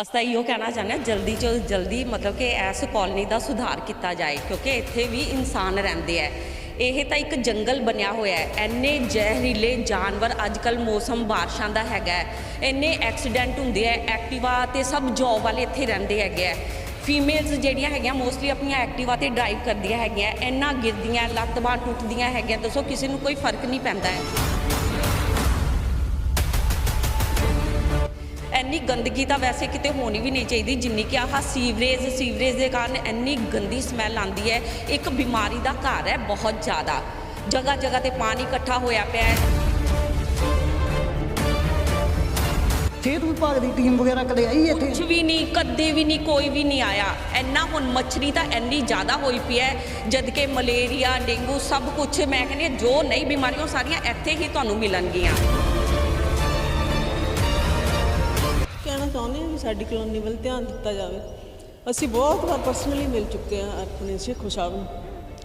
ਅਸੀਂ ਤਾਂ ਇਹੋ ਕਹਿਣਾ ਚਾਹੁੰਦੇ ਹਾਂ, ਜਲਦੀ ਤੋਂ ਜਲਦੀ ਮਤਲਬ ਕਿ ਇਸ ਕਾਲਨੀ ਦਾ ਸੁਧਾਰ ਕੀਤਾ ਜਾਏ, ਕਿਉਂਕਿ ਇੱਥੇ ਵੀ ਇਨਸਾਨ ਰਹਿੰਦੇ ਆ। ਇਹ ਤਾਂ ਇੱਕ ਜੰਗਲ ਬਣਿਆ ਹੋਇਆ ਹੈ। ਇੰਨੇ ਜ਼ਹਿਰੀਲੇ ਜਾਨਵਰ ਅੱਜਕੱਲ ਮੌਸਮ ਬਾਰਿਸ਼ਾਂ ਦਾ ਹੈਗਾ ਹੈ। ਇੰਨੇ ਐਕਸੀਡੈਂਟ ਹੁੰਦੇ ਆ, ਐਕਟਿਵਾ ਤੇ ਸਭ ਜੌਬ ਵਾਲੇ ਇੱਥੇ ਰਹਿੰਦੇ ਹੈਗੇ ਆ। ਫੀਮੇਲਸ ਜਿਹੜੀਆਂ ਹੈਗੀਆਂ ਮੋਸਟਲੀ ਆਪਣੀਆਂ ਐਕਟਿਵਾ ਤੇ ਡਰਾਈਵ ਕਰਦੀਆਂ ਹੈਗੀਆਂ। ਇੰਨਾ ਗਿਰਦੀਆਂ, ਲੱਤ ਬਾਂਹ ਟੁੱਟਦੀਆਂ ਹੈਗੀਆਂ, ਦੱਸੋ ਕਿਸੇ ਨੂੰ ਕੋਈ ਫ਼ਰਕ ਨਹੀਂ ਪੈਂਦਾ ਹੈ। ਇੰਨੀ ਗੰਦਗੀ ਤਾਂ ਵੈਸੇ ਕਿਤੇ ਹੋਣੀ ਵੀ ਨਹੀਂ ਚਾਹੀਦੀ ਜਿੰਨੀ ਕਿ ਆਹ ਸੀਵਰੇਜ ਸੀਵਰੇਜ ਦੇ ਕਾਰਨ ਇੰਨੀ ਗੰਦੀ ਸਮੈਲ ਆਉਂਦੀ ਹੈ। ਇੱਕ ਬਿਮਾਰੀ ਦਾ ਘਰ ਹੈ ਬਹੁਤ ਜ਼ਿਆਦਾ। ਜਗ੍ਹਾ ਜਗ੍ਹਾ ਤੇ ਪਾਣੀ ਇਕੱਠਾ ਹੋਇਆ ਪਿਆ ਹੈ। ਸਿਹਤ ਵਿਭਾਗ ਦੀ ਟੀਮ ਵਗੈਰਾ ਕਦੇ ਆਈ ਇੱਥੇ? ਕੁਝ ਵੀ ਨਹੀਂ ਕਦੇ ਵੀ ਨਹੀਂ ਕੋਈ ਵੀ ਨਹੀਂ ਆਇਆ। ਇੰਨਾ ਹੁਣ ਮੱਛਰੀ ਤਾਂ ਇੰਨੀ ਜ਼ਿਆਦਾ ਹੋਈ ਪਈ ਹੈ ਜਦ ਕਿ ਮਲੇਰੀਆ ਡੇਂਗੂ ਸਭ ਕੁਝ ਮੈਂ ਕਹਿੰਦੀ ਜੋ ਨਈ ਬਿਮਾਰੀਆਂ ਸਾਰੀਆਂ ਇੱਥੇ ਹੀ ਤੁਹਾਨੂੰ ਮਿਲਣਗੀਆਂ। ਸਾਡੀ ਕਲੋਨੀ ਵੱਲ ਧਿਆਨ ਦਿੱਤਾ ਜਾਵੇ। ਅਸੀਂ ਬਹੁਤ ਵਾਰ ਪਰਸਨਲੀ ਮਿਲ ਚੁੱਕੇ ਹਾਂ ਆਪਣੇ ਸ਼ੇਖੋ ਸਾਹਿਬ ਨੂੰ,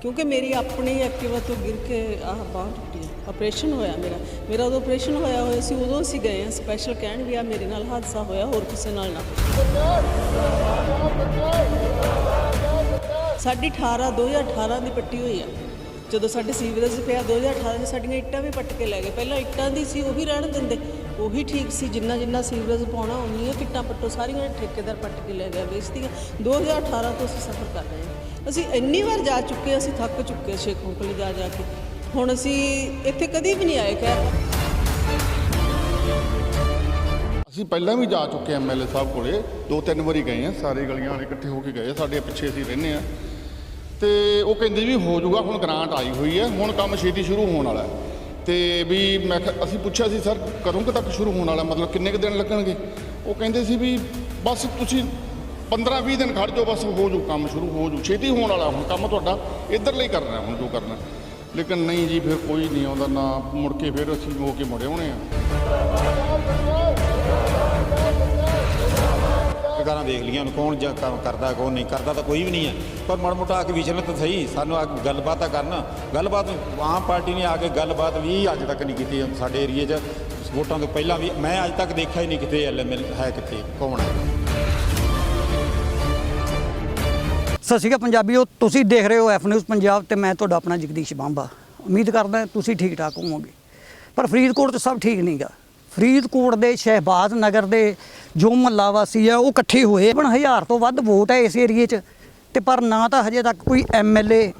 ਕਿਉਂਕਿ ਮੇਰੀ ਆਪਣੀ ਐਕਟਿਵਾ ਤੋਂ ਗਿਰ ਕੇ ਆਹ ਬਾਂਹ ਟੁੱਟੀ ਹੈ। ਆਪਰੇਸ਼ਨ ਹੋਇਆ ਮੇਰਾ। ਮੇਰਾ ਉਦੋਂ ਆਪਰੇਸ਼ਨ ਹੋਇਆ ਹੋਇਆ ਸੀ, ਉਦੋਂ ਅਸੀਂ ਗਏ ਹਾਂ। ਸਪੈਸ਼ਲ ਕਹਿਣ ਵੀ ਆ, ਮੇਰੇ ਨਾਲ ਹਾਦਸਾ ਹੋਇਆ, ਹੋਰ ਕਿਸੇ ਨਾਲ ਨਾ ਸਾਡੀ 18 2018 ਦੀ ਪੱਟੀ ਹੋਈ ਆ। ਜਦੋਂ ਸਾਡੇ ਸੀਵਰੇਜ ਪਿਆ 2018 ਚ ਸਾਡੀਆਂ ਇੱਟਾਂ ਵੀ ਪੱਟ ਕੇ ਲੈ ਗਏ। ਪਹਿਲਾਂ ਇੱਟਾਂ ਦੀ ਸੀ, ਉਹ ਵੀ ਰਹਿਣ ਦਿੰਦੇ। ਉਹੀ ਠੀਕ ਸੀ, ਜਿੰਨਾ ਜਿੰਨਾ ਸੀਵਰੇਜ ਪਾਉਣਾ, ਉਨੀਆਂ ਕਿੱਟਾਂ ਪੱਟੋ, ਸਾਰੀਆਂ ਠੇਕੇਦਾਰ ਪੱਟ ਕੇ ਲੈ ਗਿਆ ਵੇਚਤੀਆਂ। 2018 ਤੋਂ ਅਸੀਂ ਸਫਰ ਕਰ ਰਹੇ ਹਾਂ। ਅਸੀਂ ਇੰਨੀ ਵਾਰ ਜਾ ਚੁੱਕੇ ਅਸੀਂ ਥੱਕ ਚੁੱਕੇ ਸ਼ੇਖੋਂ ਕੋਲ ਜਾ ਜਾ ਕੇ। ਹੁਣ ਅਸੀਂ ਇੱਥੇ ਕਦੀ ਵੀ ਨਹੀਂ ਆਏ, ਖੈਰ। ਅਸੀਂ ਪਹਿਲਾਂ ਵੀ ਜਾ ਚੁੱਕੇ ਹਾਂ ਐਮਐਲਏ ਸਾਹਿਬ ਕੋਲੇ। ਦੋ ਤਿੰਨ ਵਾਰੀ ਗਏ ਆ ਸਾਰੇ ਗਲੀਆਂ ਵਾਲੇ ਇਕੱਠੇ ਹੋ ਕੇ ਗਏ, ਸਾਡੇ ਪਿੱਛੇ ਅਸੀਂ ਰਹਿੰਦੇ ਆ ਤੇ ਉਹ ਕਹਿੰਦੇ ਵੀ ਹੋ ਜਾਊਗਾ, ਹੁਣ ਗ੍ਰਾਂਟ ਆਈ ਹੋਈ ਹੈ, ਹੁਣ ਕੰਮ ਛੇਤੀ ਸ਼ੁਰੂ ਹੋਣ ਵਾਲਾ ਹੈ। ਤੇ ਵੀ ਮੈਂ ਕਿਹਾ- ਅਸੀਂ ਪੁੱਛਿਆ ਸੀ, ਸਰ, ਕਦੋਂ ਕੁ ਤੱਕ ਸ਼ੁਰੂ ਹੋਣ ਵਾਲਾ? ਮਤਲਬ ਕਿੰਨੇ ਕੁ ਦਿਨ ਲੱਗਣਗੇ? ਉਹ ਕਹਿੰਦੇ ਸੀ ਵੀ ਬਸ ਤੁਸੀਂ 15 20 ਦਿਨ ਖੜ ਜਾਓ, ਬਸ ਹੋ ਜਾਊ, ਕੰਮ ਸ਼ੁਰੂ ਹੋ ਜਾਊ। ਛੇਤੀ ਹੋਣ ਵਾਲਾ ਹੁਣ ਕੰਮ ਤੁਹਾਡਾ ਇੱਧਰ ਲਈ ਕਰਨਾ ਹੁਣ ਜੋ ਕਰਨਾ ਲੇਕਿਨ ਨਹੀਂ ਜੀ, ਫਿਰ ਕੋਈ ਨਹੀਂ ਆਉਂਦਾ, ਨਾ ਮੁੜ ਕੇ ਫਿਰ ਅਸੀਂ ਹੋ ਕੇ ਮੁੜੇ ਆਉਣੇ ਆ। ਸਰਕਾਰਾਂ ਦੇਖ ਲੀਆਂ ਨੂੰ ਕੌਣ ਜਾਂ ਕੰਮ ਕਰਦਾ, ਕੌਣ ਨਹੀਂ ਕਰਦਾ ਤਾਂ ਕੋਈ ਵੀ ਨਹੀਂ ਹੈ। ਪਰ ਮਾੜਾ ਮੋਟਾ ਆ ਕੇ ਵਿਚਰਨ ਤਾਂ ਸਹੀ, ਸਾਨੂੰ ਆ ਗੱਲਬਾਤ ਤਾਂ ਕਰਨ। ਗੱਲਬਾਤ ਆਮ ਪਾਰਟੀ ਨੇ ਆ ਕੇ ਗੱਲਬਾਤ ਵੀ ਅੱਜ ਤੱਕ ਨਹੀਂ ਕੀਤੀ ਸਾਡੇ ਏਰੀਏ 'ਚ। ਵੋਟਾਂ ਤੋਂ ਪਹਿਲਾਂ ਵੀ ਮੈਂ ਅੱਜ ਤੱਕ ਦੇਖਿਆ ਹੀ ਨਹੀਂ ਕਿਤੇ ਐਲਐਮਐਲ ਹੈ ਕਿੱਥੇ ਕੌਣ ਹੈ। ਸਤਿ ਸ਼੍ਰੀ ਅਕਾਲ ਪੰਜਾਬੀਓ, ਤੁਸੀਂ ਦੇਖ ਰਹੇ ਹੋ ਐਫ ਨਿਊਜ਼ ਪੰਜਾਬ ਤੇ ਮੈਂ ਤੁਹਾਡਾ ਆਪਣਾ ਜਗਦੀਸ਼ ਬਾਂਬਾ। ਉਮੀਦ ਕਰਦਾ ਤੁਸੀਂ ਠੀਕ ਠਾਕ ਹੋਵੋਗੇ। ਪਰ ਫਰੀਦਕੋਟ 'ਚ ਸਭ ਠੀਕ ਨਹੀਂਗਾ ਫਰੀਦਕੋਟ ਦੇ ਸ਼ਹਿਬਾਜ਼ ਨਗਰ ਦੇ ਜੋ ਮਹੱਲਾ ਵਾਸੀ ਆ, ਉਹ ਇਕੱਠੇ ਹੋਏ। ਬਣ ਹਜ਼ਾਰ ਤੋਂ ਵੱਧ ਵੋਟ ਹੈ ਇਸ ਏਰੀਏ 'ਚ, ਤੇ ਪਰ ਨਾ ਤਾਂ ਹਜੇ ਤੱਕ ਕੋਈ ਐਮਐਲਏ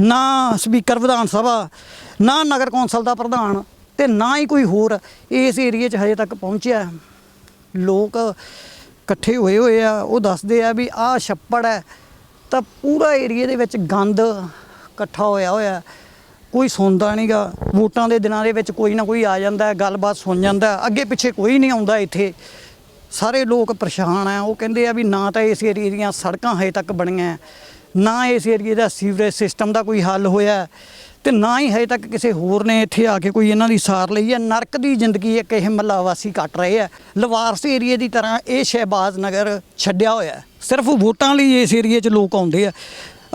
ਨਾ ਸਪੀਕਰ ਵਿਧਾਨ ਸਭਾ, ਨਾ ਨਗਰ ਕੌਂਸਲ ਦਾ ਪ੍ਰਧਾਨ, ਤੇ ਨਾ ਹੀ ਕੋਈ ਹੋਰ ਇਸ ਏਰੀਏ 'ਚ ਹਜੇ ਤੱਕ ਪਹੁੰਚਿਆ। ਲੋਕ ਇਕੱਠੇ ਹੋਏ ਹੋਏ ਆ, ਉਹ ਦੱਸਦੇ ਆ ਵੀ ਆਹ ਛੱਪੜ ਹੈ, ਤਾਂ ਪੂਰਾ ਏਰੀਏ ਦੇ ਵਿੱਚ ਗੰਦ ਇਕੱਠਾ ਹੋਇਆ ਹੋਇਆ। ਕੋਈ ਸੁਣਦਾ ਨਹੀਂਗਾ। ਵੋਟਾਂ ਦੇ ਦਿਨਾਂ ਦੇ ਵਿੱਚ ਕੋਈ ਨਾ ਕੋਈ ਆ ਜਾਂਦਾ ਗੱਲਬਾਤ ਸੁਣ ਜਾਂਦਾ ਅੱਗੇ ਪਿੱਛੇ ਕੋਈ ਨਹੀਂ ਆਉਂਦਾ ਇੱਥੇ। ਸਾਰੇ ਲੋਕ ਪਰੇਸ਼ਾਨ ਆ ਉਹ ਕਹਿੰਦੇ ਆ ਵੀ ਨਾ ਤਾਂ ਇਸ ਏਰੀਏ ਦੀਆਂ ਸੜਕਾਂ ਹਜੇ ਤੱਕ ਬਣੀਆਂ ਨਾ ਇਸ ਏਰੀਏ ਦਾ ਸੀਵਰੇਜ ਸਿਸਟਮ ਦਾ ਕੋਈ ਹੱਲ ਹੋਇਆ ਤੇ ਨਾ ਹੀ ਹਜੇ ਤੱਕ ਕਿਸੇ ਹੋਰ ਨੇ ਇੱਥੇ ਆ ਕੇ ਕੋਈ ਇਹਨਾਂ ਦੀ ਸਾਰ ਲਈ ਹੈ। ਨਰਕ ਦੀ ਜ਼ਿੰਦਗੀ ਇੱਕ ਇਹ ਮਹੱਲਾ ਵਾਸੀ ਕੱਟ ਰਹੇ ਆ ਲਵਾਰਸ ਏਰੀਏ ਦੀ ਤਰ੍ਹਾਂ ਇਹ ਸ਼ਹਿਬਾਜ਼ ਨਗਰ ਛੱਡਿਆ ਹੋਇਆ ਸਿਰਫ ਵੋਟਾਂ ਲਈ ਇਸ ਏਰੀਏ 'ਚ ਲੋਕ ਆਉਂਦੇ ਆ।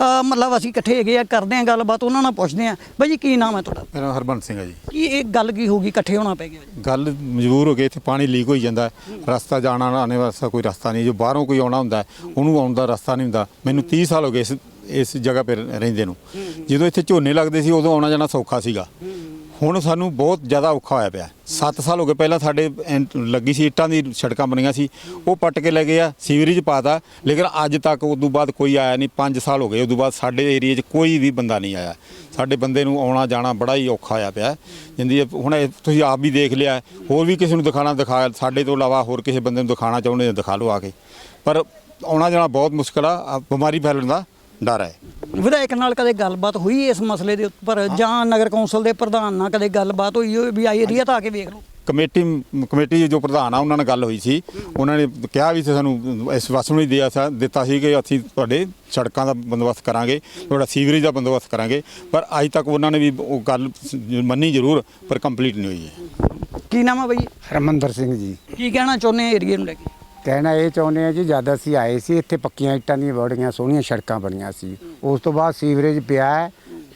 ਮਤਲਬ ਅਸੀਂ ਇਕੱਠੇ ਹੈਗੇ ਆ ਕਰਦੇ ਆ ਗੱਲਬਾਤ ਉਹਨਾਂ ਨਾਲ ਪੁੱਛਦੇ ਆ। ਬਾਈ ਜੀ ਕੀ ਨਾਮ ਹੈ ਤੁਹਾਡਾ? ਮੇਰਾ ਨਾਮ ਹਰਬੰਸ ਸਿੰਘ ਹੈ ਜੀ। ਕੀ ਇਹ ਗੱਲ ਕੀ ਹੋ ਗਈ? ਇਕੱਠੇ ਹੋਣਾ ਪੈ ਗਿਆ ਜੀ? ਗੱਲ ਮਜਬੂਰ ਹੋ ਗਏ ਇੱਥੇ ਪਾਣੀ ਲੀਕ ਹੋਈ ਜਾਂਦਾ ਹੈ। ਰਸਤਾ ਜਾਣਾ ਆਣੇ ਵਾਸਤਾ ਕੋਈ ਰਸਤਾ ਨਹੀਂ ਜੋ ਬਾਹਰੋਂ ਕੋਈ ਆਉਣਾ ਹੁੰਦਾ ਹੈ, ਉਹਨੂੰ ਆਉਣ ਦਾ ਰਸਤਾ ਨਹੀਂ ਹੁੰਦਾ। ਮੈਨੂੰ 30 ਸਾਲ ਹੋ ਗਏ ਇਸ ਇਸ ਜਗ੍ਹਾ 'ਤੇ ਰਹਿੰਦੇ ਨੂੰ। ਜਦੋਂ ਇੱਥੇ ਝੋਨੇ ਲੱਗਦੇ ਸੀ ਉਦੋਂ ਆਉਣਾ ਜਾਣਾ ਸੌਖਾ ਸੀਗਾ। ਹੁਣ ਸਾਨੂੰ ਬਹੁਤ ਜ਼ਿਆਦਾ ਔਖਾ ਹੋਇਆ ਪਿਆ। 7 ਸਾਲ ਹੋ ਗਏ ਪਹਿਲਾਂ ਸਾਡੇ ਐਂ- ਲੱਗੀ ਸੀ, ਇੱਟਾਂ ਦੀ ਸੜਕਾਂ ਬਣੀਆਂ ਸੀ। ਉਹ ਪੱਟ ਕੇ ਲੈ ਗਏ ਆ, ਸੀਵਰੇਜ ਪਾਤਾ ਲੇਕਿਨ ਅੱਜ ਤੱਕ ਉਸ ਤੋਂ ਬਾਅਦ ਕੋਈ ਆਇਆ ਨਹੀਂ 5 ਸਾਲ ਹੋ ਗਏ। ਉਸ ਤੋਂ ਬਾਅਦ ਸਾਡੇ ਏਰੀਏ 'ਚ ਕੋਈ ਵੀ ਬੰਦਾ ਨਹੀਂ ਆਇਆ। ਸਾਡੇ ਬੰਦੇ ਨੂੰ ਆਉਣਾ ਜਾਣਾ ਬੜਾ ਹੀ ਔਖਾ ਹੋਇਆ ਪਿਆ। ਜਿੰਦੀ ਹੁਣ ਇਹ ਤੁਸੀਂ ਆਪ ਵੀ ਦੇਖ ਲਿਆ, ਹੋਰ ਵੀ ਕਿਸੇ ਨੂੰ ਦਿਖਾਣਾ ਦਿਖਾ, ਸਾਡੇ ਤੋਂ ਇਲਾਵਾ ਹੋਰ ਕਿਸੇ ਬੰਦੇ ਨੂੰ ਦਿਖਾਣਾ ਚਾਹੁੰਦੇ ਤਾਂ ਦਿਖਾ ਲਓ ਆ ਕੇ। ਪਰ ਆਉਣਾ ਜਾਣਾ ਬਹੁਤ ਮੁਸ਼ਕਲ ਆ ਆ ਬਿਮਾਰੀ ਫੈਲਣ ਦਾ। ਡਰ ਹੈ। ਵਿਧਾਇਕ ਨਾਲ ਕਦੇ ਗੱਲਬਾਤ ਹੋਈ ਇਸ ਮਸਲੇ ਦੇ ਉੱਪਰ? ਜਾਂ ਨਗਰ ਕੌਂਸਲ ਦੇ ਪ੍ਰਧਾਨ ਨਾਲ ਕਦੇ ਗੱਲਬਾਤ ਹੋਈ ਹੋਵੇ ਵੀ ਆਈ ਏਰੀਆ ਤਾਂ ਆ ਕੇ ਵੇਖ ਲਓ? ਕਮੇਟੀ ਕਮੇਟੀ ਜੋ ਪ੍ਰਧਾਨ ਆ ਉਹਨਾਂ ਨਾਲ ਗੱਲ ਹੋਈ ਸੀ। ਉਹਨਾਂ ਨੇ ਕਿਹਾ ਵੀ ਸੀ ਸਾਨੂੰ ਇਸ ਵਸ ਨੂੰ ਹੀ ਦਿਆ ਸਾ ਦਿੱਤਾ ਸੀ ਕਿ ਅਸੀਂ ਤੁਹਾਡੇ ਸੜਕਾਂ ਦਾ ਬੰਦੋਬਸਤ ਕਰਾਂਗੇ ਤੁਹਾਡਾ ਸੀਵਰੇਜ ਦਾ ਬੰਦੋਬਸਤ ਕਰਾਂਗੇ। ਪਰ ਅੱਜ ਤੱਕ ਉਹਨਾਂ ਨੇ ਵੀ ਉਹ ਗੱਲ ਮੰਨੀ ਜ਼ਰੂਰ ਪਰ ਕੰਪਲੀਟ ਨਹੀਂ ਹੋਈ ਹੈ। ਕੀ ਨਾਮ ਆ ਬਾਈ? ਹਰਮੰਦਰ ਸਿੰਘ ਜੀ। ਕੀ ਕਹਿਣਾ ਚਾਹੁੰਦੇ ਆ ਏਰੀਏ ਨੂੰ ਲੈ ਕੇ? ਕਹਿਣਾ ਇਹ ਚਾਹੁੰਦੇ ਆ ਜੀ ਜਦ ਅਸੀਂ ਆਏ ਸੀ ਇੱਥੇ ਪੱਕੀਆਂ ਇੱਟਾਂ ਦੀਆਂ ਬੜੀਆਂ ਸੋਹਣੀਆਂ ਸੜਕਾਂ ਬਣੀਆਂ ਸੀ। ਉਸ ਤੋਂ ਬਾਅਦ ਸੀਵਰੇਜ ਪਿਆ ਹੈ,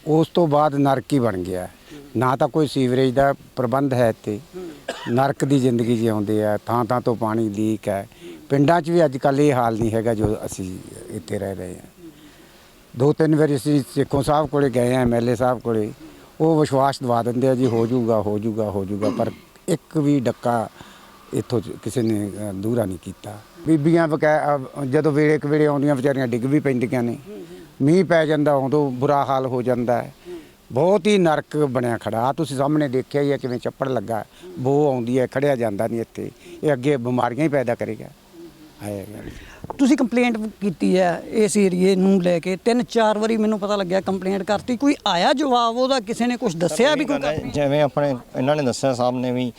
ਉਸ ਤੋਂ ਬਾਅਦ ਨਰਕ ਹੀ ਬਣ ਗਿਆ ਨਾ ਤਾਂ ਕੋਈ ਸੀਵਰੇਜ ਦਾ ਪ੍ਰਬੰਧ ਹੈ ਇੱਥੇ। ਨਰਕ ਦੀ ਜ਼ਿੰਦਗੀ ਜਿਉਂਦੇ ਆ ਥਾਂ ਥਾਂ ਤੋਂ ਪਾਣੀ ਲੀਕ ਹੈ। ਪਿੰਡਾਂ 'ਚ ਵੀ ਅੱਜ ਕੱਲ੍ਹ ਇਹ ਹਾਲ ਨਹੀਂ ਹੈਗਾ ਜੋ ਅਸੀਂ ਇੱਥੇ ਰਹਿ ਰਹੇ ਹਾਂ। ਦੋ ਤਿੰਨ ਵਾਰੀ ਅਸੀਂ ਸੇਖੋਂ ਸਾਹਿਬ ਕੋਲੇ ਗਏ ਆ ਐਮਐਲਏ ਸਾਹਿਬ ਕੋਲੇ। ਉਹ ਵਿਸ਼ਵਾਸ ਦਿਵਾ ਦਿੰਦੇ ਆ ਜੀ ਹੋ ਜਾਊਗਾ ਹੋ ਜਾਊਗਾ ਹੋ ਜਾਊਗਾ ਪਰ ਇੱਕ ਵੀ ਡੱਕਾ ਇੱਥੋਂ ਕਿਸੇ ਨੇ ਦੂਰਾ ਨਹੀਂ ਕੀਤਾ। ਬੀਬੀਆਂ ਜਦੋਂ ਵੇਲੇ ਕੁ ਵੇਲੇ ਆਉਂਦੀਆਂ ਵਿਚਾਰੀਆਂ ਡਿੱਗ ਵੀ ਪੈਂਦੀਆਂ ਨੇ। ਮੀਂਹ ਪੈ ਜਾਂਦਾ ਉਦੋਂ ਬੁਰਾ ਹਾਲ ਹੋ ਜਾਂਦਾ ਹੈ। ਬਹੁਤ ਹੀ ਨਰਕ ਬਣਿਆ ਖੜਾ। ਆਹ ਤੁਸੀਂ ਸਾਹਮਣੇ ਦੇਖਿਆ ਹੀ ਹੈ ਕਿਵੇਂ ਚੱਪੜ ਲੱਗਾ। ਬੋ ਆਉਂਦੀ ਹੈ ਖੜਿਆ ਜਾਂਦਾ ਨਹੀਂ ਇੱਥੇ। ਇਹ ਅੱਗੇ ਬਿਮਾਰੀਆਂ ਹੀ ਪੈਦਾ ਕਰੇਗਾ। ਤੁਸੀਂ ਕੰਪਲੇਂਟ ਕੀਤੀ ਹੈ ਇਸ ਏਰੀਏ ਨੂੰ ਲੈ ਕੇ। ਤਿੰਨ ਚਾਰ ਵਾਰੀ ਮੈਨੂੰ ਪਤਾ ਲੱਗਿਆ ਕੰਪਲੇਂਟ ਕਰਤੀ। ਕੋਈ ਆਇਆ ਜਵਾਬ ਉਹਦਾ? ਕਿਸੇ ਨੇ ਕੁਝ ਦੱਸਿਆ ਵੀ ਕੋਈ ਜਿਵੇਂ ਆਪਣੇ ਇਹਨਾਂ ਨੇ ਦੱਸਿਆ ਸਾਹਿਬ ਨੇ ਵੀ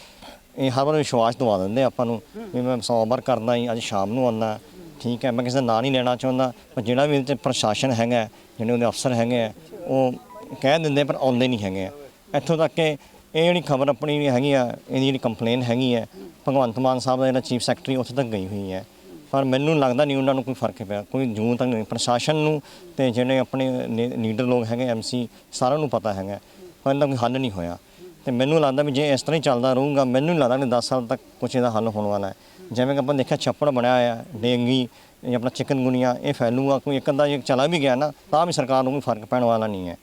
ਇਹ ਹਰ ਵਾਰ ਵਿਸ਼ਵਾਸ ਦਵਾ ਦਿੰਦੇ ਆਪਾਂ ਨੂੰ ਵੀ ਮੈਂ ਸੋਮਵਾਰ ਕਰਦਾ ਹੀ, ਅੱਜ ਸ਼ਾਮ ਨੂੰ ਆਉਂਦਾ ਠੀਕ ਹੈ, ਮੈਂ ਕਿਸੇ ਦਾ ਨਾਂ ਨਹੀਂ ਲੈਣਾ ਚਾਹੁੰਦਾ, ਪਰ ਜਿਹੜਾ ਵੀ ਇਹਦੇ 'ਚ ਪ੍ਰਸ਼ਾਸਨ ਹੈਗਾ, ਜਿਹੜੇ ਉਹਦੇ ਅਫਸਰ ਹੈਗੇ ਆ, ਉਹ ਕਹਿ ਦਿੰਦੇ ਪਰ ਆਉਂਦੇ ਨਹੀਂ ਹੈਗੇ ਆ। ਇੱਥੋਂ ਤੱਕ ਕਿ ਇਹ ਜਿਹੜੀ ਖਬਰ ਆਪਣੀ ਵੀ ਹੈਗੀ ਆ, ਇਹਦੀ ਜਿਹੜੀ ਕੰਪਲੇਨ ਹੈਗੀ ਹੈ ਭਗਵੰਤ ਮਾਨ ਸਾਹਿਬ ਦਾ ਜਿਹੜਾ ਚੀਫ ਸੈਕਟਰੀ ਉੱਥੇ ਤੱਕ ਗਈ ਹੋਈ ਹੈ ਪਰ ਮੈਨੂੰ ਲੱਗਦਾ ਨਹੀਂ ਉਹਨਾਂ ਨੂੰ ਕੋਈ ਫ਼ਰਕ ਪਿਆ, ਕੋਈ ਜੂਨ ਤੱਕ ਨਹੀਂ, ਪ੍ਰਸ਼ਾਸਨ ਨੂੰ ਤੇ ਜਿਹੜੇ ਆਪਣੇ ਲੀਡਰ ਲੋਕ ਹੈਗੇ ਐਮਸੀ ਸਾਰਿਆਂ ਨੂੰ ਪਤਾ ਹੈਗਾ, ਪਰ ਇਹਦਾ ਕੋਈ ਹੱਲ ਨਹੀਂ ਹੋਇਆ। ਤੇ ਮੈਨੂੰ ਲੱਗਦਾ ਵੀ ਜੇ ਇਸ ਤਰ੍ਹਾਂ ਹੀ ਚੱਲਦਾ ਰਹੂਗਾ, ਮੈਨੂੰ ਨਹੀਂ ਲੱਗਦਾ ਕਿ 10 ਸਾਲ ਤੱਕ ਕੁਛ ਇਹਦਾ ਹੱਲ ਹੋਣ ਵਾਲਾ ਹੈ। ਜਿਵੇਂ ਕਿ ਆਪਾਂ ਦੇਖਿਆ ਛੱਪੜ ਬਣਿਆ ਹੋਇਆ, ਡੇਂਗੀ ਇਹ ਆਪਣਾ ਚਿਕਨਗੁਨੀਆ, ਇਹ ਫੈਲੂਗਾ ਕੋਈ ਇੱਕ ਅੱਧਾ ਜੇ ਚਲਾ ਵੀ ਗਿਆ ਨਾ, ਤਾਂ ਵੀ ਸਰਕਾਰ ਨੂੰ ਕੋਈ ਫ਼ਰਕ ਪੈਣ ਵਾਲਾ ਨਹੀਂ ਹੈ।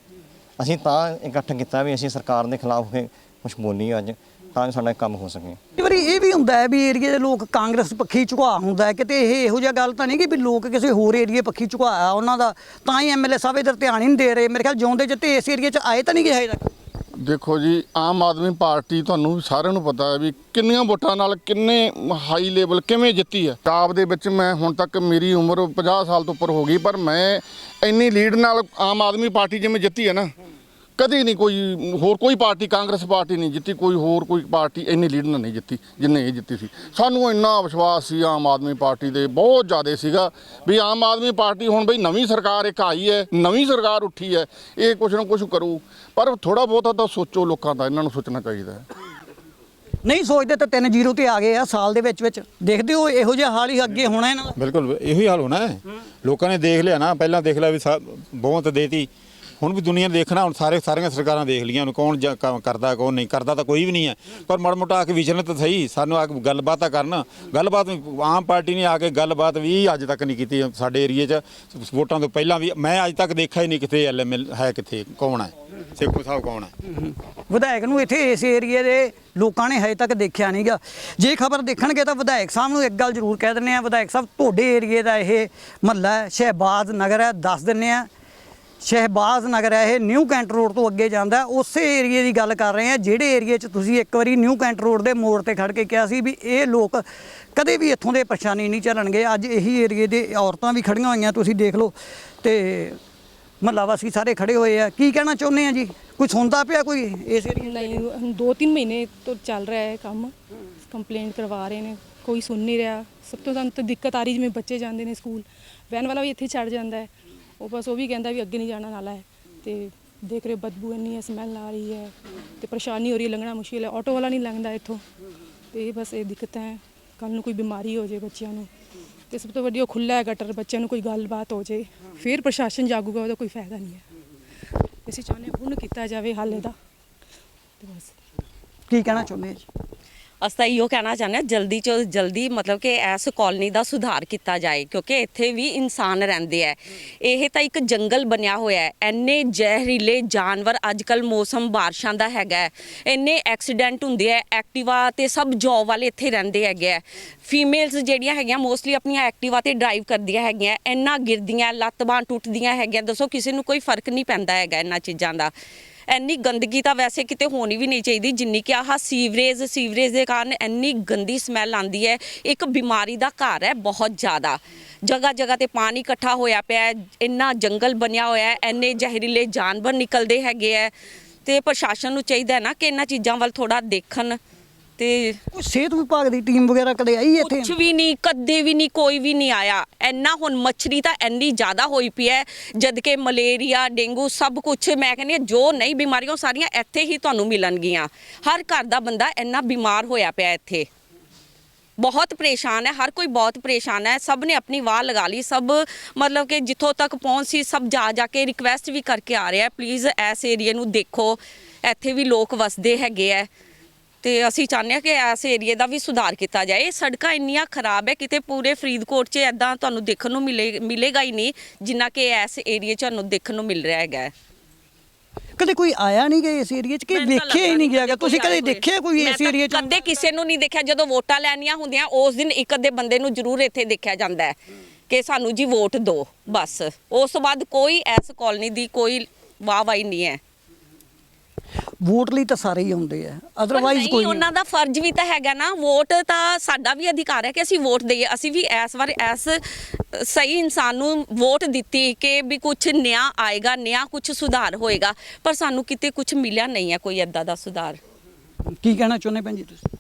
ਅਸੀਂ ਤਾਂ ਇਕੱਠ ਕੀਤਾ ਵੀ ਅਸੀਂ ਸਰਕਾਰ ਦੇ ਖਿਲਾਫ ਹੋ ਕੇ ਕੁਝ ਬੋਲੀਏ ਅੱਜ, ਤਾਂ ਜੋ ਸਾਡਾ ਕੰਮ ਹੋ ਸਕੇ। ਕਈ ਵਾਰੀ ਇਹ ਵੀ ਹੁੰਦਾ ਹੈ ਵੀ ਏਰੀਏ ਦੇ ਲੋਕ ਕਾਂਗਰਸ ਪੱਖੀ ਝੁਕਾ ਹੁੰਦਾ ਹੈ, ਕਿਤੇ ਇਹ ਇਹੋ ਜਿਹਾ ਗੱਲ ਤਾਂ ਨਹੀਂ ਕਿ ਵੀ ਲੋਕ ਕਿਸੇ ਹੋਰ ਏਰੀਏ ਪੱਖੀ ਝੁਕਾਇਆ ਉਹਨਾਂ ਦਾ ਤਾਂ ਹੀ ਐਮਐਲਏ ਸਾਹਿਬ ਇਧਰ ਧਿਆਨ ਹੀ ਨਹੀਂ ਦੇ ਰਹੇ। ਮੇਰੇ ਖਿਆਲ ਜਿਉਂਦੇ ਜਿੱਤੇ ਇਸ ਏਰੀਏ 'ਚ ਆਏ ਤਾਂ ਨਹੀਂ ਗਏ ਹਜੇ ਤੱਕ। ਦੇਖੋ ਜੀ, ਆਮ ਆਦਮੀ ਪਾਰਟੀ ਤੁਹਾਨੂੰ ਸਾਰਿਆਂ ਨੂੰ ਪਤਾ ਹੈ ਵੀ ਕਿੰਨੀਆਂ ਵੋਟਾਂ ਨਾਲ ਕਿੰਨੇ ਹਾਈ ਲੈਵਲ ਕਿਵੇਂ ਜਿੱਤੀ ਹੈ। ਪੰਜਾਬ ਦੇ ਵਿੱਚ ਮੈਂ ਹੁਣ ਤੱਕ ਮੇਰੀ ਉਮਰ 50 ਸਾਲ ਤੋਂ ਉੱਪਰ ਹੋ ਗਈ, ਪਰ ਮੈਂ ਇੰਨੀ ਲੀਡ ਨਾਲ ਆਮ ਆਦਮੀ ਪਾਰਟੀ ਜਿਵੇਂ ਜਿੱਤੀ ਹੈ ਨਾ ਕਦੀ ਨਹੀਂ ਕੋਈ ਹੋਰ ਕੋਈ ਪਾਰਟੀ ਕਾਂਗਰਸ ਪਾਰਟੀ ਨਹੀਂ ਜਿੱਤੀ ਕੋਈ ਹੋਰ ਕੋਈ ਪਾਰਟੀ ਇੰਨੀ ਲੀਡ ਨਹੀਂ ਜਿੱਤੀ ਜਿੰਨੇ ਇਹ ਜਿੱਤੀ ਸੀ। ਸਾਨੂੰ ਇੰਨਾ ਵਿਸ਼ਵਾਸ ਸੀ ਆਮ ਆਦਮੀ ਪਾਰਟੀ ਦੇ ਬਹੁਤ ਜ਼ਿਆਦਾ ਸੀਗਾ ਵੀ ਆਮ ਆਦਮੀ ਪਾਰਟੀ ਹੁਣ ਬਈ ਨਵੀਂ ਸਰਕਾਰ ਇੱਕ ਆਈ ਹੈ ਨਵੀਂ ਸਰਕਾਰ ਉੱਠੀ ਹੈ ਇਹ ਕੁਛ ਨਾ ਕੁਛ ਕਰੂ। ਪਰ ਥੋੜਾ ਬਹੁਤਾ ਤਾਂ ਸੋਚੋ ਲੋਕਾਂ ਦਾ ਇਹਨਾਂ ਨੂੰ ਸੋਚਣਾ ਚਾਹੀਦਾ ਹੈ। ਨਹੀਂ ਸੋਚਦੇ ਤਾਂ 3-0 ਤੇ ਆ ਗਏ ਆ ਸਾਲ ਦੇ ਵਿੱਚ ਵਿੱਚ। ਦੇਖਦੇ ਹੋ ਇਹੋ ਜਿਹਾ ਹਾਲ ਹੀ ਅੱਗੇ ਹੋਣਾ ਇਹਨਾਂ ਦਾ? ਬਿਲਕੁਲ ਇਹੋ ਹੀ ਹਾਲ ਹੋਣਾ ਹੈ। ਲੋਕਾਂ ਨੇ ਦੇਖ ਲਿਆ ਨਾ ਪਹਿਲਾਂ ਦੇਖ ਲਿਆ ਵੀ ਬਹੁਮਤ ਦੇਤੀ। ਹੁਣ ਵੀ ਦੁਨੀਆ ਦੇਖਣਾ, ਹੁਣ ਸਾਰੇ ਸਾਰੀਆਂ ਸਰਕਾਰਾਂ ਦੇਖ ਲੀਆਂ ਹੁਣ ਕੌਣ ਜਾਂ ਕੰਮ ਕਰਦਾ, ਕੌਣ ਨਹੀਂ, ਕਰਦਾ ਤਾਂ ਕੋਈ ਵੀ ਨਹੀਂ ਹੈ। ਪਰ ਮੜ ਮੋਟਾ ਆ ਕੇ ਵਿਚਰਨ ਤਾਂ ਸਹੀ, ਸਾਨੂੰ ਆ ਕੇ ਗੱਲਬਾਤ ਤਾਂ ਕਰਨ। ਗੱਲਬਾਤ ਆਮ ਪਾਰਟੀ ਨੇ ਆ ਕੇ ਗੱਲਬਾਤ ਵੀ ਅੱਜ ਤੱਕ ਨਹੀਂ ਕੀਤੀ, ਸਾਡੇ ਏਰੀਏ 'ਚ। ਵੋਟਾਂ ਤੋਂ ਪਹਿਲਾਂ ਵੀ, ਮੈਂ ਅੱਜ ਤੱਕ ਦੇਖਿਆ ਹੀ ਨਹੀਂ ਕਿੱਥੇ ਐਲਐਮਐਲ ਹੈ ਕਿੱਥੇ, ਕੌਣ ਹੈ, ਸੇਖੋ ਸਾਹਿਬ ਕੌਣ ਹੈ। ਵਿਧਾਇਕ ਨੂੰ ਇੱਥੇ ਇਸ ਏਰੀਏ ਦੇ ਲੋਕਾਂ ਨੇ ਹਜੇ ਤੱਕ ਦੇਖਿਆ ਨਹੀਂਗਾ। ਜੇ ਖਬਰ ਦੇਖਣਗੇ ਤਾਂ ਵਿਧਾਇਕ ਸਾਹਿਬ ਨੂੰ ਇੱਕ ਗੱਲ ਜ਼ਰੂਰ ਕਹਿ ਦਿੰਨੇ ਆ ਵਿਧਾਇਕ ਸਾਹਿਬ, ਤੁਹਾਡੇ ਏਰੀਏ ਦਾ ਇਹ ਮਹੱਲਾ ਹੈ, ਸ਼ਹਿਬਾਜ਼ ਨਗਰ ਹੈ, ਦੱਸ ਦਿੰਨੇ ਆ ਸ਼ਹਿਬਾਜ਼ ਨਗਰ ਹੈ ਇਹ, ਨਿਊ ਕੈਂਟ ਰੋਡ ਤੋਂ ਅੱਗੇ ਜਾਂਦਾ। ਉਸੇ ਏਰੀਏ ਦੀ ਗੱਲ ਕਰ ਰਹੇ ਹਾਂ। ਜਿਹੜੇ ਏਰੀਏ 'ਚ ਤੁਸੀਂ ਇੱਕ ਵਾਰੀ ਨਿਊ ਕੈਂਟ ਰੋਡ ਦੇ ਮੋੜ ਤੇ ਖੜ ਕੇ ਕਿਹਾ ਸੀ ਵੀ ਇਹ ਲੋਕ ਕਦੇ ਵੀ ਇੱਥੋਂ ਦੇ ਪਰੇਸ਼ਾਨੀ ਨਹੀਂ ਚੱਲਣਗੇ ਅੱਜ ਇਹੀ ਏਰੀਏ ਦੇ ਔਰਤਾਂ ਵੀ ਖੜੀਆਂ ਹੋਈਆਂ, ਤੁਸੀਂ ਦੇਖ ਲਓ। ਤੇ ਮਹੱਲਾ ਵਾਸੀ ਸਾਰੇ ਖੜੇ ਹੋਏ ਆ। ਕੀ ਕਹਿਣਾ ਚਾਹੁੰਦੇ ਆ ਜੀ? ਕੋਈ ਸੁਣਦਾ ਪਿਆ ਕੋਈ ਇਸ ਏਰੀਏ ਨਹੀਂ, ਹੁਣ ਦੋ ਤਿੰਨ ਮਹੀਨੇ ਤੋਂ ਚੱਲ ਰਿਹਾ ਹੈ ਕੰਮ। ਕੰਪਲੇਂਟ ਕਰਵਾ ਰਹੇ ਨੇ। ਕੋਈ ਸੁਣ ਨਹੀਂ ਰਿਹਾ। ਸਭ ਤੋਂ ਸਾਨੂੰ ਤਾਂ ਦਿੱਕਤ ਆ ਰਹੀ ਜਿਵੇਂ ਬੱਚੇ ਜਾਂਦੇ ਨੇ ਸਕੂਲ। ਵੈਨ ਵਾਲਾ ਵੀ ਇੱਥੇ ਛੱਡ ਜਾਂਦਾ ਹੈ। ਉਹ ਬਸ ਉਹ ਵੀ ਕਹਿੰਦਾ ਵੀ ਅੱਗੇ ਨਹੀਂ ਜਾਣਾ, ਨਾਲਾ ਹੈ। ਤੇ ਦੇਖ ਰਹੇ ਬਦਬੂ ਇੰਨੀ ਹੈ ਸਮੈਲ ਆ ਰਹੀ ਹੈ। ਤੇ ਪਰੇਸ਼ਾਨੀ ਹੋ ਰਹੀ ਹੈ, ਲੰਘਣਾ ਮੁਸ਼ਕਿਲ ਹੈ। ਆਟੋ ਵਾਲਾ ਨਹੀਂ ਲੰਘਦਾ ਇੱਥੋਂ। ਤੇ ਇਹ ਬਸ ਇਹ ਦਿੱਕਤ ਹੈ। ਕੱਲ ਨੂੰ ਕੋਈ ਬਿਮਾਰੀ ਹੋ ਜਾਏ ਬੱਚਿਆਂ ਨੂੰ। ਤੇ ਸਭ ਤੋਂ ਵੱਡੀ ਉਹ ਖੁੱਲਾ ਹੈ ਗਟਰ ਬੱਚਿਆਂ ਨੂੰ ਕੋਈ ਗੱਲਬਾਤ ਹੋ ਜਾਏ। ਫਿਰ ਪ੍ਰਸ਼ਾਸਨ ਜਾਗੂਗਾ, ਉਹਦਾ ਕੋਈ ਫਾਇਦਾ ਨਹੀਂ ਹੈ। ਅਸੀਂ ਚਾਹੁੰਦੇ ਹੁਣ ਕੀਤਾ ਜਾਵੇ ਹੱਲ ਇਹਦਾ ਤੇ ਬਸ। ਕੀ ਕਹਿਣਾ ਚਾਹੁੰਦੇ ਆ ਜੀ? ਅਸੀਂ ਤਾਂ ਇਹੋ ਕਹਿਣਾ ਚਾਹੁੰਦੇ ਹਾਂ, ਜਲਦੀ ਤੋਂ ਜਲਦੀ ਮਤਲਬ ਕਿ ਇਸ ਕਾਲਨੀ ਦਾ ਸੁਧਾਰ ਕੀਤਾ ਜਾਏ, ਕਿਉਂਕਿ ਇੱਥੇ ਵੀ ਇਨਸਾਨ ਰਹਿੰਦੇ ਆ। ਇਹ ਤਾਂ ਇੱਕ ਜੰਗਲ ਬਣਿਆ ਹੋਇਆ ਹੈ। ਐਨੇ ਜ਼ਹਿਰੀਲੇ ਜਾਨਵਰ ਅੱਜਕੱਲ ਮੌਸਮ ਬਾਰਿਸ਼ਾਂ ਦਾ ਹੈਗਾ ਹੈ। ਇੰਨੇ ਐਕਸੀਡੈਂਟ ਹੁੰਦੇ ਆ, ਐਕਟਿਵਾ ਤੇ ਸਭ ਜੌਬ ਵਾਲੇ ਇੱਥੇ ਰਹਿੰਦੇ ਹੈਗੇ ਆ। ਫੀਮੇਲਸ ਜਿਹੜੀਆਂ ਹੈਗੀਆਂ ਮੋਸਟਲੀ ਆਪਣੀਆਂ ਐਕਟਿਵਾ ਤੇ ਡਰਾਈਵ ਕਰਦੀਆਂ ਹੈਗੀਆਂ, ਇੰਨਾ ਗਿਰਦੀਆਂ, ਲੱਤ ਬਾਂਹ ਟੁੱਟਦੀਆਂ ਹੈਗੀਆਂ, ਦੱਸੋ ਕਿਸੇ ਨੂੰ ਕੋਈ ਫ਼ਰਕ ਨਹੀਂ ਪੈਂਦਾ ਹੈਗਾ ਇਹਨਾਂ ਚੀਜ਼ਾਂ ਦਾ। ਇੰਨੀ ਗੰਦਗੀ ਤਾਂ ਵੈਸੇ ਕਿਤੇ ਹੋਣੀ ਵੀ ਨਹੀਂ ਚਾਹੀਦੀ, ਜਿੰਨੀ ਕਿ ਆਹ ਸੀਵਰੇਜ ਸੀਵਰੇਜ ਦੇ ਕਾਰਨ ਇੰਨੀ ਗੰਦੀ ਸਮੈਲ ਆਉਂਦੀ ਹੈ, ਇੱਕ ਬਿਮਾਰੀ ਦਾ ਘਰ ਹੈ ਬਹੁਤ ਜ਼ਿਆਦਾ। ਜਗ੍ਹਾ ਜਗ੍ਹਾ ਤੇ ਪਾਣੀ ਇਕੱਠਾ ਹੋਇਆ ਪਿਆ ਹੈ, ਇੰਨਾ ਜੰਗਲ ਬਣਿਆ ਹੋਇਆ ਹੈ, ਇੰਨੇ ਜ਼ਹਿਰੀਲੇ ਜਾਨਵਰ ਨਿਕਲਦੇ ਹੈਗੇ ਹੈ। ਤੇ ਪ੍ਰਸ਼ਾਸਨ ਨੂੰ ਚਾਹੀਦਾ ਹੈ ਨਾ ਕਿ ਇਹਨਾਂ ਚੀਜ਼ਾਂ ਵੱਲ ਥੋੜਾ ਦੇਖਣ। ਤੇ ਕੋਈ ਸਿਹਤ ਵਿਭਾਗ ਦੀ ਟੀਮ ਵਗੈਰਾ ਕਦੇ ਆਈ ਇੱਥੇ? ਕੁਝ ਵੀ ਨਹੀਂ ਕਦੇ ਵੀ ਨਹੀਂ ਕੋਈ ਵੀ ਨਹੀਂ ਆਇਆ। ਇੰਨਾ ਹੁਣ ਮੱਛਰੀ ਤਾਂ ਇੰਨੀ ਜ਼ਿਆਦਾ ਹੋਈ ਪਈ ਹੈ ਜਦ ਕਿ ਮਲੇਰੀਆ ਡੇਂਗੂ ਸਭ ਕੁਝ ਮੈਂ ਕਹਿੰਦੀ ਹਾਂ ਜੋ ਨਹੀਂ ਬਿਮਾਰੀਆਂ ਉਹ ਸਾਰੀਆਂ ਇੱਥੇ ਹੀ ਤੁਹਾਨੂੰ ਮਿਲਣਗੀਆਂ। ਹਰ ਘਰ ਦਾ ਬੰਦਾ ਇੰਨਾ ਬਿਮਾਰ ਹੋਇਆ ਪਿਆ ਇੱਥੇ। ਬਹੁਤ ਪਰੇਸ਼ਾਨ ਹੈ ਹਰ ਕੋਈ ਬਹੁਤ ਪਰੇਸ਼ਾਨ ਹੈ। ਸਭ ਨੇ ਆਪਣੀ ਵਾਹ ਲਗਾ ਲਈ ਸਭ ਮਤਲਬ ਕਿ ਜਿੱਥੋਂ ਤੱਕ ਪਹੁੰਚ ਸੀ ਸਭ ਜਾ ਜਾ ਕੇ ਰਿਕਵੈਸਟ ਵੀ ਕਰਕੇ ਆ ਰਿਹਾ ਪਲੀਜ਼ ਇਸ ਏਰੀਏ ਨੂੰ ਦੇਖੋ। ਇੱਥੇ ਵੀ ਲੋਕ ਵਸਦੇ ਹੈਗੇ ਹੈ। ਤੇ ਅਸੀਂ ਚਾਹੁੰਦੇ ਹਾਂ ਕਿ ਇਸ ਏਰੀਏ ਦਾ ਵੀ ਸੁਧਾਰ ਕੀਤਾ ਜਾਏ। ਇਹ ਸੜਕਾਂ ਇੰਨੀਆਂ ਖਰਾਬ ਹੈ ਕਿਤੇ ਪੂਰੇ ਫਰੀਦਕੋਟ 'ਚ ਐਦਾਂ ਤੁਹਾਨੂੰ ਦੇਖਣ ਨੂੰ ਮਿਲੇ ਮਿਲੇਗਾ ਹੀ ਨਹੀਂ ਜਿੰਨਾ ਕਿ ਇਸ ਏਰੀਏ 'ਚ ਤੁਹਾਨੂੰ ਦੇਖਣ ਨੂੰ ਮਿਲ ਰਿਹਾ ਹੈਗਾ। ਕਦੇ ਕੋਈ ਆਇਆ ਨਹੀਂ ਗਿਆ ਇਸ ਏਰੀਏ 'ਚ ਕਿ ਵੇਖਿਆ ਹੀ ਨਹੀਂ ਗਿਆਗਾ ਤੁਸੀਂ ਕਦੇ। ਦੇਖਿਆ ਕੋਈ ਇਸ ਏਰੀਏ 'ਚ? ਕਦੇ ਕਿਸੇ ਨੂੰ ਨਹੀਂ ਦੇਖਿਆ। ਜਦੋਂ ਵੋਟਾਂ ਲੈਣੀਆਂ ਹੁੰਦੀਆਂ ਉਸ ਦਿਨ ਇੱਕ ਅੱਧੇ ਬੰਦੇ ਨੂੰ ਜ਼ਰੂਰ ਇੱਥੇ ਦੇਖਿਆ ਜਾਂਦਾ ਹੈ ਕਿ ਸਾਨੂੰ ਜੀ ਵੋਟ ਦਿਓ ਬਸ। ਉਸ ਤੋਂ ਬਾਅਦ ਕੋਈ ਐਸ ਕਾਲਨੀ ਦੀ ਕੋਈ ਵਾਹ ਵਾਹੀ ਨਹੀਂ ਹੈ। ਵੋਟ ਲਈ ਤਾਂ ਸਾਰੇ ਹੀ ਆਉਂਦੇ ਆ ਪਰ ਅਦਰਵਾਈਜ਼ ਕੋਈ ਨਹੀਂ। ਉਹਨਾਂ ਦਾ ਫਰਜ਼ ਵੀ ਤਾਂ ਹੈਗਾ ਨਾ ਵੋਟ ਤਾਂ ਸਾਡਾ ਵੀ ਅਧਿਕਾਰ ਹੈ ਕਿ ਅਸੀਂ ਵੋਟ ਦਈਏ ਅਸੀਂ ਵੀ ਇਸ ਵਾਰ ਇਸ ਸਹੀ ਇਨਸਾਨ ਨੂੰ ਵੋਟ ਦਿੱਤੀ ਕਿ ਵੀ ਕੁਝ ਨਿਆਂ ਆਏਗਾ ਨਿਆਂ ਕੁਝ ਸੁਧਾਰ ਹੋਏਗਾ ਪਰ ਸਾਨੂੰ ਕਿਤੇ ਕੁਝ ਮਿਲਿਆ ਨਹੀਂ ਹੈ ਕੋਈ ਐਦਾਂ ਦਾ ਸੁਧਾਰ। ਕੀ ਕਹਿਣਾ ਚਾਹੁੰਦੇ ਭੈਣ ਜੀ ਤੁਸੀਂ?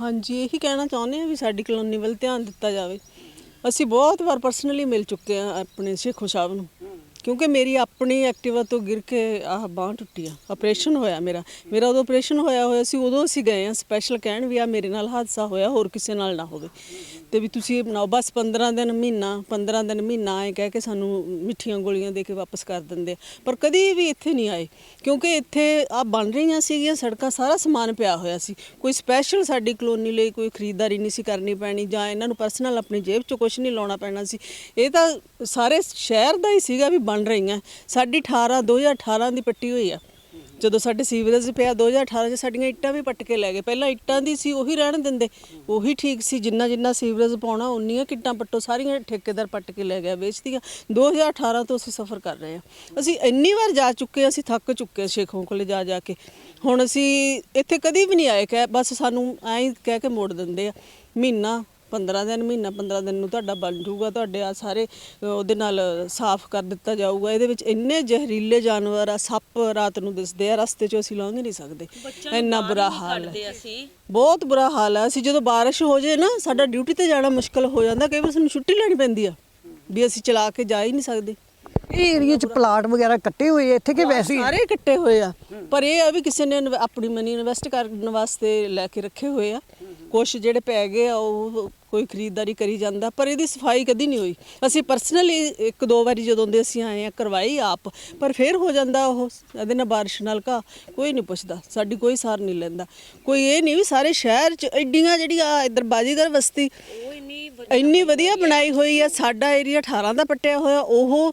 ਹਾਂਜੀ ਇਹੀ ਕਹਿਣਾ ਚਾਹੁੰਦੇ ਆ ਵੀ ਸਾਡੀ ਕਲੋਨੀ ਵੱਲ ਧਿਆਨ ਦਿੱਤਾ ਜਾਵੇ। ਅਸੀਂ ਬਹੁਤ ਵਾਰ ਪਰਸਨਲੀ ਮਿਲ ਚੁੱਕੇ ਆ ਆਪਣੇ ਸ਼ੇਖੋ ਸਾਹਿਬ ਨੂੰ। ਕਿਉਂਕਿ ਮੇਰੀ ਆਪਣੀ ਐਕਟਿਵਾ ਤੋਂ ਗਿਰ ਕੇ ਆਹ ਬਾਂਹ ਟੁੱਟੀ ਆ। ਆਪਰੇਸ਼ਨ ਹੋਇਆ ਮੇਰਾ। ਮੇਰਾ ਉਦੋਂ ਆਪਰੇਸ਼ਨ ਹੋਇਆ ਹੋਇਆ ਸੀ, ਉਦੋਂ ਅਸੀਂ ਗਏ ਆ ਸਪੈਸ਼ਲ ਕਹਿਣ ਵੀ ਆ ਮੇਰੇ ਨਾਲ ਹਾਦਸਾ ਹੋਇਆ, ਹੋਰ ਕਿਸੇ ਨਾਲ ਨਾ ਹੋਵੇ। ਤੇ ਵੀ ਤੁਸੀਂ ਇਹ ਬਣਾਓ, ਬਸ 15 ਦਿਨ ਮਹੀਨਾ 15 ਦਿਨ ਮਹੀਨਾ ਆਏ ਕਹਿ ਕੇ ਸਾਨੂੰ ਮਿੱਠੀਆਂ ਗੋਲੀਆਂ ਦੇ ਕੇ ਵਾਪਸ ਕਰ ਦਿੰਦੇ ਆ। ਪਰ ਕਦੀ ਵੀ ਇੱਥੇ ਨਹੀਂ ਆਏ, ਕਿਉਂਕਿ ਇੱਥੇ ਆ ਬਣ ਰਹੀਆਂ ਸੀਗੀਆਂ, ਸੜਕਾਂ ਸਾਰਾ ਸਮਾਨ ਪਿਆ ਹੋਇਆ ਸੀ। ਕੋਈ ਸਪੈਸ਼ਲ ਸਾਡੀ ਕਲੋਨੀ ਲਈ ਕੋਈ ਖਰੀਦਦਾਰੀ ਨਹੀਂ ਸੀ ਕਰਨੀ ਪੈਣੀ, ਜਾਂ ਇਹਨਾਂ ਨੂੰ ਪਰਸਨਲ ਆਪਣੀ ਜੇਬ 'ਚ ਕੁਝ ਨਹੀਂ ਲਾਉਣਾ ਪੈਣਾ ਸੀ। ਇਹ ਤਾਂ ਸਾਰੇ ਸ਼ਹਿਰ ਦਾ ਹੀ ਸੀਗਾ ਵੀ ਬਣ ਰਹੀਆਂ। ਸਾਡੀ 18 2018 ਦੀ ਪੱਟੀ ਹੋਈ ਆ। ਜਦੋਂ ਸਾਡੇ ਸੀਵਰੇਜ ਪਿਆ 2018 'ਚ ਸਾਡੀਆਂ ਇੱਟਾਂ ਵੀ ਪੱਟ ਕੇ ਲੈ ਗਏ। ਪਹਿਲਾਂ ਇੱਟਾਂ ਦੀ ਸੀ ਉਹੀ ਰਹਿਣ ਦਿੰਦੇ। ਉਹੀ ਠੀਕ ਸੀ ਜਿੰਨਾ ਜਿੰਨਾ ਸੀਵਰੇਜ ਪਾਉਣਾ ਉਨੀਆਂ ਕਿੱਟਾਂ ਪੱਟੋ ਸਾਰੀਆਂ ਠੇਕੇਦਾਰ ਪੱਟ ਕੇ ਲੈ ਗਿਆ ਵੇਚਦੀਆਂ 2018 ਤੋਂ ਅਸੀਂ ਸਫਰ ਕਰ ਰਹੇ ਹਾਂ। ਅਸੀਂ ਇੰਨੀ ਵਾਰ ਜਾ ਚੁੱਕੇ ਹਾਂ, ਅਸੀਂ ਥੱਕ ਚੁੱਕੇ ਸ਼ੇਖੋਂ ਕੋਲੇ ਜਾ ਜਾ ਕੇ। ਹੁਣ ਅਸੀਂ ਇੱਥੇ ਕਦੀ ਵੀ ਨਹੀਂ ਆਏ ਕਿ ਬਸ ਸਾਨੂੰ ਐਂ ਹੀ ਕਹਿ ਕੇ ਮੋੜ ਦਿੰਦੇ ਆ। ਮਹੀਨਾ 15 ਦਿਨ ਮਹੀਨਾ 15 ਦਿਨ ਨੂੰ ਤੁਹਾਡਾ ਬਣ ਜਾਊਗਾ ਤੁਹਾਡੇ ਆ ਸਾਰੇ ਉਹਦੇ ਨਾਲ ਸਾਫ਼ ਕਰ ਦਿੱਤਾ ਜਾਊਗਾ। ਇਹਦੇ ਵਿੱਚ ਇੰਨੇ ਜ਼ਹਿਰੀਲੇ ਜਾਨਵਰ ਆ ਸੱਪ ਰਾਤ ਨੂੰ ਦਿਸਦੇ ਆ ਰਸਤੇ 'ਚੋਂ ਅਸੀਂ ਲੰਘ ਨਹੀਂ ਸਕਦੇ। ਇੰਨਾ ਬੁਰਾ ਹਾਲ ਹੈ। ਬਹੁਤ ਬੁਰਾ ਹਾਲ ਹੈ। ਅਸੀਂ ਜਦੋਂ ਬਾਰਿਸ਼ ਹੋ ਜੇ ਨਾ ਸਾਡਾ ਡਿਊਟੀ ਤੇ ਜਾਣਾ ਮੁਸ਼ਕਲ ਹੋ ਜਾਂਦਾ ਕਈ ਵਾਰ ਸਾਨੂੰ ਛੁੱਟੀ ਲੈਣੀ ਪੈਂਦੀ ਆ ਵੀ ਅਸੀਂ ਚਲਾ ਕੇ ਜਾ ਹੀ ਨਹੀਂ ਸਕਦੇ। ਇਹ ਏਰੀਏ 'ਚ ਪਲਾਟ ਵਗੈਰਾ ਕੱਟੇ ਹੋਏ ਆ ਇੱਥੇ ਕਿ ਵੈਸੇ ਹੀ? ਸਾਰੇ ਇਕੱਠੇ ਹੋਏ ਆ। ਪਰ ਇਹ ਆ ਵੀ ਕਿਸੇ ਨੇ ਇਨਵ- ਆਪਣੀ ਮਨੀ ਇਨਵੈਸਟ ਕਰਨ ਵਾਸਤੇ ਲੈ ਕੇ ਰੱਖੇ ਹੋਏ ਆ। ਕੁਝ ਜਿਹੜੇ ਪੈ ਗਏ ਆ ਉਹ ਕੋਈ ਖਰੀਦਦਾਰੀ ਕਰੀ ਜਾਂਦਾ ਪਰ ਇਹਦੀ ਸਫ਼ਾਈ ਕਦੀ ਨਹੀਂ ਹੋਈ। ਅਸੀਂ ਪਰਸਨਲੀ ਇੱਕ ਦੋ ਵਾਰੀ ਜਦੋਂ ਦੇ ਅਸੀਂ ਆਏ ਆ ਕਰਵਾਈ ਆਪ ਪਰ ਫਿਰ ਹੋ ਜਾਂਦਾ ਉਹ ਇਹਦੇ ਨਾਲ ਬਾਰਿਸ਼ ਨਾਲ ਕਾ ਕੋਈ ਨਹੀਂ ਪੁੱਛਦਾ ਸਾਡੀ ਕੋਈ ਸਾਰ ਨਹੀਂ ਲੈਂਦਾ। ਕੋਈ ਇਹ ਨਹੀਂ ਵੀ ਸਾਰੇ ਸ਼ਹਿਰ ਚ ਐਡੀਆਂ ਜਿਹੜੀਆਂ ਇੱਧਰ ਬਾਜੀਗਰ ਬਸਤੀ ਇੰਨੀ ਵਧੀਆ ਬਣਾਈ ਹੋਈ ਆ ਸਾਡਾ ਏਰੀਆ 18 ਦਾ ਪੱਟਿਆ ਹੋਇਆ ਉਹ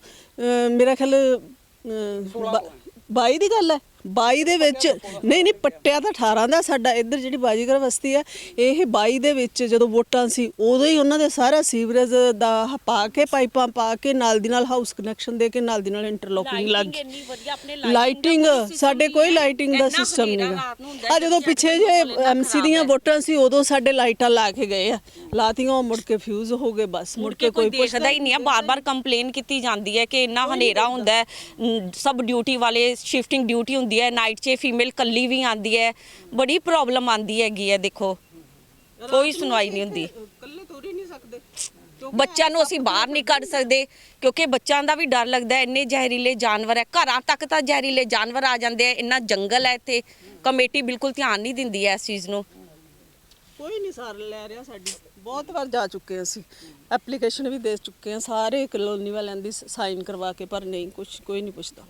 ਮੇਰਾ ਖਿਆਲ ਅਹ, 22 ਦੀ ਗੱਲ ਹੈ? 22 ਦੇ ਵਿੱਚ ਨਹੀਂ ਨਹੀਂ ਪੱਟਿਆ ਤਾਂ 18 ਦਾ ਸਾਡਾ ਇੱਧਰ ਜਿਹੜੀ ਬਾਜੀਗਰ ਬਸਤੀ ਹੈ ਇਹ 22 ਦੇ ਵਿੱਚ ਜਦੋਂ ਵੋਟਾਂ ਸੀ ਉਦੋਂ ਹੀ ਉਹਨਾਂ ਦੇ ਸਾਰਾ ਸੀਵਰੇਜ ਦਾ ਪਾ ਕੇ ਪਾਈਪਾਂ ਪਾ ਕੇ ਨਾਲ ਦੀ ਨਾਲ ਹਾਊਸ ਕਨੈਕਸ਼ਨ ਦੇ ਕੇ ਨਾਲ ਦੀ ਨਾਲ ਇੰਟਰਲੋਕਿੰਗ ਲੱਗ ਆਪਣੇ ਲਾਈਟਿੰਗ ਸਾਡੇ ਕੋਈ ਨਹੀਂ। ਲਾਈਟਿੰਗ ਦਾ ਸਿਸਟਮ ਹਨੇਰਾ ਨਹੀਂਗਾ ਰਾਤ ਨੂੰ ਹੁੰਦਾ ਆ ਜਦੋਂ ਪਿੱਛੇ ਜੇ ਐਮਸੀ ਦੀਆਂ ਵੋਟਾਂ ਸੀ ਉਦੋਂ ਸਾਡੇ ਲਾਈਟਾਂ ਲਾ ਕੇ ਗਏ ਆ। ਲਾਤੀਆਂ ਉਹ ਮੁੜ ਕੇ ਫਿਊਜ਼ ਹੋ ਗਏ ਬਸ ਮੁੜ ਕੇ ਕੋਈ ਦੇਖਦਾ ਹੀ ਨਹੀਂ ਹੈ ਬਾਰ-ਬਾਰ ਕੰਪਲੇਨ ਕੀਤੀ ਜਾਂਦੀ ਹੈ ਕਿ ਇੰਨਾ ਹਨੇਰਾ ਹੁੰਦਾ ਸਭ ਡਿਊਟੀ ਵਾਲੇ ਸ਼ਿਫਟਿੰਗ ਡਿਊਟੀ ਹੁੰਦੀ ਹੈ ਨਾਈਟ 'ਚ ਫੀਮੇਲ ਕੱਲੀ ਵੀ ਆਂਦੀ ਹੈ ਬੜੀ ਪ੍ਰੋਬਲਮ ਆਂਦੀ ਹੈਗੀ ਹੈ ਦੇਖੋ। ਕੋਈ ਸੁਣਵਾਈ ਨਹੀਂ ਹੁੰਦੀ। ਇਕੱਲੇ ਤੁਰ ਨਹੀਂ ਸਕਦੇ। ਬੱਚਿਆਂ ਨੂੰ ਅਸੀਂ ਬਾਹਰ ਨਹੀਂ ਕੱਢ ਸਕਦੇ ਕਿਉਂਕਿ ਬੱਚਿਆਂ ਦਾ ਵੀ ਡਰ ਲੱਗਦਾ ਹੈ ਇੰਨੇ ਜ਼ਹਿਰੀਲੇ ਜਾਨਵਰ ਹੈ। ਘਰਾਂ ਤੱਕ ਤਾਂ ਜ਼ਹਿਰੀਲੇ ਜਾਨਵਰ ਆ ਜਾਂਦੇ ਆ ਇੰਨਾ ਜੰਗਲ ਹੈ ਇੱਥੇ। ਕਮੇਟੀ ਬਿਲਕੁਲ ਧਿਆਨ ਨਹੀਂ ਦਿੰਦੀ ਹੈ ਇਸ ਚੀਜ਼ ਨੂੰ। ਕੋਈ ਨਹੀਂ ਸਾਰ ਲੈ ਰਿਹਾ ਸਾਡੀ। ਬਹੁਤ ਵਾਰ ਜਾ ਚੁੱਕੇ ਅਸੀਂ। ਐਪਲੀਕੇਸ਼ਨ ਵੀ ਦੇ ਚੁੱਕੇ ਹਾਂ ਸਾਰੇ ਕਲੋਨੀ ਵਾਲਿਆਂ ਦੀ ਸਾਈਨ ਕਰਵਾ ਕੇ ਪਰ ਨਹੀਂ ਕੁਝ ਕੋਈ ਨਹੀਂ ਪੁੱਛਦਾ।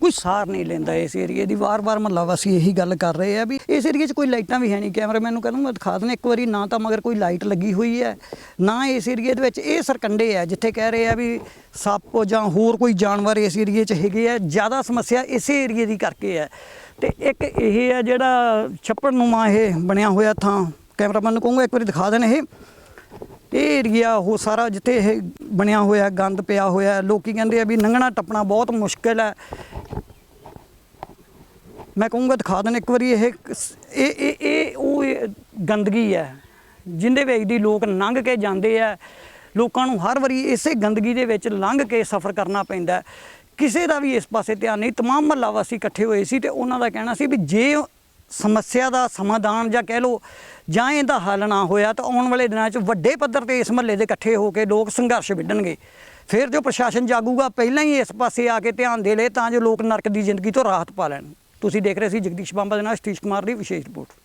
ਕੋਈ ਸਾਰ ਨਹੀਂ ਲੈਂਦਾ ਇਸ ਏਰੀਏ ਦੀ। ਵਾਰ-ਵਾਰ ਮਹੱਲਾ ਵਾਸੀ ਇਹੀ ਗੱਲ ਕਰ ਰਹੇ ਆ ਵੀ ਇਸ ਏਰੀਏ 'ਚ ਕੋਈ ਲਾਈਟਾਂ ਵੀ ਹੈ ਨਹੀਂ। ਕੈਮਰਾਮੈਨ ਨੂੰ ਕਹਿੰਦਾ ਦਿਖਾ ਦੇਣ ਇੱਕ ਵਾਰੀ ਨਾ ਤਾਂ ਮਗਰ ਕੋਈ ਲਾਈਟ ਲੱਗੀ ਹੋਈ ਹੈ, ਨਾ ਇਸ ਏਰੀਏ ਦੇ ਵਿੱਚ। ਇਹ ਸਰਕੰਡੇ ਆ ਜਿੱਥੇ ਕਹਿ ਰਹੇ ਆ ਵੀ ਸੱਪ ਜਾਂ ਹੋਰ ਕੋਈ ਜਾਨਵਰ ਇਸ ਏਰੀਏ 'ਚ ਹੈਗੇ ਆ। ਜ਼ਿਆਦਾ ਸਮੱਸਿਆ ਇਸੇ ਏਰੀਏ ਦੀ ਕਰਕੇ ਹੈ ਤੇ ਇੱਕ ਇਹ ਆ ਜਿਹੜਾ ਛੱਪੜ ਨੂੰ ਨੂਮਾ ਇਹ ਬਣਿਆ ਹੋਇਆ ਥਾਂ। ਕੈਮਰਾਮੈਨ ਨੂੰ ਕਹੂੰਗਾ ਇੱਕ ਵਾਰੀ ਦਿਖਾ ਦੇਣ ਇਹ। ਇਹ ਏਰੀਆ ਉਹ ਸਾਰਾ ਜਿੱਥੇ ਇਹ ਬਣਿਆ ਹੋਇਆ ਗੰਦ ਪਿਆ ਹੋਇਆ ਲੋਕੀ ਕਹਿੰਦੇ ਆ ਵੀ ਲੰਘਣਾ ਟੱਪਣਾ ਬਹੁਤ ਮੁਸ਼ਕਿਲ ਹੈ ਮੈਂ ਕਹੂੰਗਾ ਦਿਖਾ ਦੇਣ ਇੱਕ ਵਾਰੀ ਇਹ ਇਹ ਇਹ ਇਹ ਉਹ ਇਹ ਗੰਦਗੀ ਹੈ ਜਿੰਦੇ ਵਿੱਚ ਦੀ ਲੋਕ ਲੰਘ ਕੇ ਜਾਂਦੇ ਆ ਲੋਕਾਂ ਨੂੰ ਹਰ ਵਾਰੀ ਇਸੇ ਗੰਦਗੀ ਦੇ ਵਿੱਚ ਲੰਘ ਕੇ ਸਫ਼ਰ ਕਰਨਾ ਪੈਂਦਾ ਹੈ। ਕਿਸੇ ਦਾ ਵੀ ਇਸ ਪਾਸੇ ਧਿਆਨ ਨਹੀਂ तमाम ਮਹੱਲਾ ਵਾਸੀ ਇਕੱਠੇ ਹੋਏ ਸੀ ਤੇ ਉਹਨਾਂ ਦਾ ਕਹਿਣਾ ਸੀ ਵੀ ਜੇ ਸਮੱਸਿਆ ਦਾ ਸਮਾਧਾਨ ਜਾਂ ਕਹਿ ਲਓ ਜਾਂ ਇਹਦਾ ਹੱਲ ਨਾ ਹੋਇਆ ਤਾਂ ਆਉਣ ਵਾਲੇ ਦਿਨਾਂ 'ਚ ਵੱਡੇ ਪੱਧਰ ਤੇ ਇਸ ਮਹੱਲੇ ਦੇ ਇਕੱਠੇ ਹੋ ਕੇ ਲੋਕ ਸੰਘਰਸ਼ ਵਿੱਢਣਗੇ। ਫਿਰ ਜੋ ਪ੍ਰਸ਼ਾਸਨ ਜਾਗੂਗਾ, ਪਹਿਲਾਂ ਹੀ ਇਸ ਪਾਸੇ ਆ ਕੇ ਧਿਆਨ ਦੇ ਲਏ ਤਾਂ ਜੋ ਲੋਕ ਨਰਕ ਦੀ ਜ਼ਿੰਦਗੀ ਤੋਂ ਰਾਹਤ ਪਾ ਲੈਣ। ਤੁਸੀਂ ਦੇਖ ਰਹੇ ਸੀ ਜਗਦੀਸ਼ ਬੰਬਾ ਦੇ ਨਾਲ ਸਤੀਸ਼ ਕੁਮਾਰ ਦੀ ਵਿਸ਼ੇਸ਼ ਰਿਪੋਰਟ।